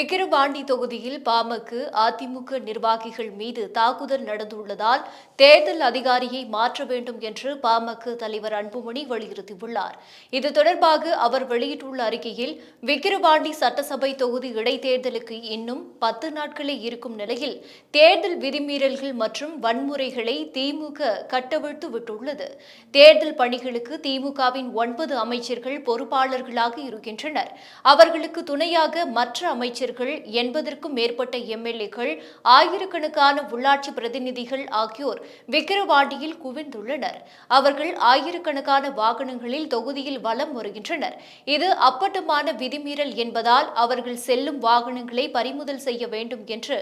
விக்கிரவாண்டி தொகுதியில் பாமக அதிமுக நிர்வாகிகள் மீது தாக்குதல் நடந்துள்ளதால் தேர்தல் அதிகாரியை மாற்ற வேண்டும் என்று பாமக தலைவர் அன்புமணி வலியுறுத்தியுள்ளார். இது தொடர்பாக அவர் வெளியிட்டுள்ள அறிக்கையில் விக்கிரவாண்டி சட்டசபை தொகுதி இடைத்தேர்தலுக்கு இன்னும் பத்து நாட்களே இருக்கும் நிலையில் தேர்தல் விதிமீறல்கள் மற்றும் வன்முறைகளை திமுக கட்டவிழ்த்து விட்டுள்ளது. தேர்தல் பணிகளுக்கு திமுகவின் ஒன்பது அமைச்சர்கள் பொறுப்பாளர்களாக இருக்கின்றனர். அவர்களுக்கு துணையாக மற்ற அமைச்சர்கள் எண்பதற்கும் மேற்பட்ட எம்எல்ஏக்கள் ஆயிரக்கணக்கான உள்ளாட்சி பிரதிநிதிகள் ஆகியோர் விக்கிரவாண்டியில் குவிந்துள்ளனர். அவர்கள் ஆயிரக்கணக்கான வாகனங்களில் தொகுதியில் வலம் வருகின்றனர். இது அப்பட்டமான விதிமீறல் என்பதால் அவர்கள் செல்லும் வாகனங்களை பறிமுதல் செய்ய வேண்டும் என்று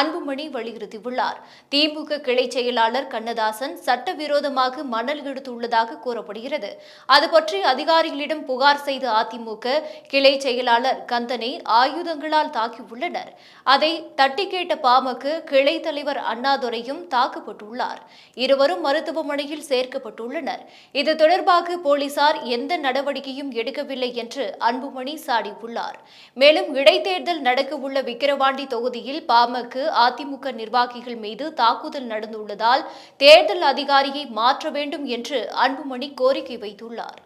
அன்புமணி வலியுறுத்தியுள்ளார். திமுக கிளை செயலாளர் கண்ணதாசன் சட்டவிரோதமாக மணல் எடுத்துள்ளதாக கூறப்படுகிறது. அது பற்றி அதிகாரிகளிடம் புகார் செய்த அதிமுக கிளை செயலாளர் கந்தனை ஆயுதங்களால் தாக்கியுள்ளனர் அதை தட்டி கேட்ட பாமக கிளை தலைவர் அண்ணாதுரையும் தாக்கப்பட்டுள்ளார். இருவரும் மருத்துவமனையில் சேர்க்கப்பட்டுள்ளனர். இது தொடர்பாக போலீசார் எந்த நடவடிக்கையும் எடுக்கவில்லை என்று அன்புமணி சாடியுள்ளார். மேலும் இடைத்தேர்தல் நடக்கவுள்ள விக்கிரவாண்டி தொகுதியில் பாமக அதிமுக நிர்வாகிகள் மீது தாக்குதல் நடந்துள்ளதால் தேர்தல் அதிகாரியை மாற்ற வேண்டும் என்று அன்புமணி கோரிக்கை வைத்துள்ளார்.